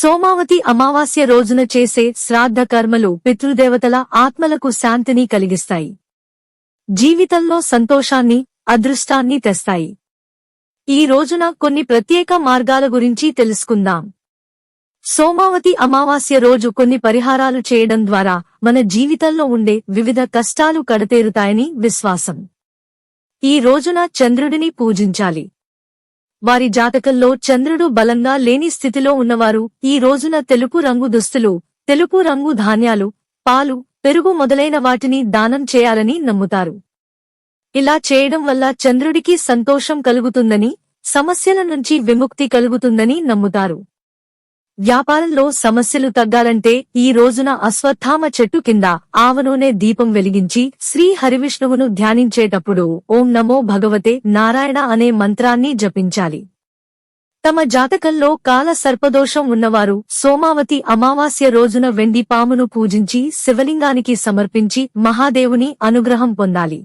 సోమావతి అమావాస్య రోజున చేసే శ్రాద్ధ కర్మలు పితృదేవతల ఆత్మలకు శాంతిని కలిగిస్తాయి. జీవితంలో సంతోషాన్ని అదృష్టాన్ని తెస్తాయి. ఈ రోజున కొన్ని ప్రత్యేక మార్గాల గురించి తెలుసుకుందాం. సోమావతి అమావాస్య రోజు కొన్ని పరిహారాలు చేయడం ద్వారా మన జీవితంలో ఉండే వివిధ కష్టాలు కడతేరుతాయని విశ్వాసం. ఈ రోజున చంద్రుడిని పూజించాలి. వారి జాతకంలో చంద్రుడు బలంగా లేని స్థితిలో ఉన్నవారు ఈ రోజున తెలుపు రంగు దుస్తులు తెలుపు రంగు ధాన్యాలు పాలు పెరుగు మొదలైన వాటిని దానం చేయాలని నమ్ముతారు. ఇలా చేయడం వల్ల చంద్రుడికి సంతోషం కలుగుతుందని సమస్యల నుంచి విముక్తి కలుగుతుందని నమ్ముతారు. వ్యాపారంలో సమస్యలు తగ్గాలంటే ఈ రోజున అశ్వత్థామ చెట్టు కింద ఆవనూనె దీపం వెలిగించి శ్రీ హరివిష్ణువును ధ్యానించేటప్పుడు ఓం నమో భగవతే నారాయణ అనే మంత్రాన్ని జపించాలి. తమ జాతకంలో కాల సర్పదోషం ఉన్నవారు సోమావతి అమావాస్య రోజున వెండి పామును పూజించి శివలింగానికి సమర్పించి మహాదేవుని అనుగ్రహం పొందాలి.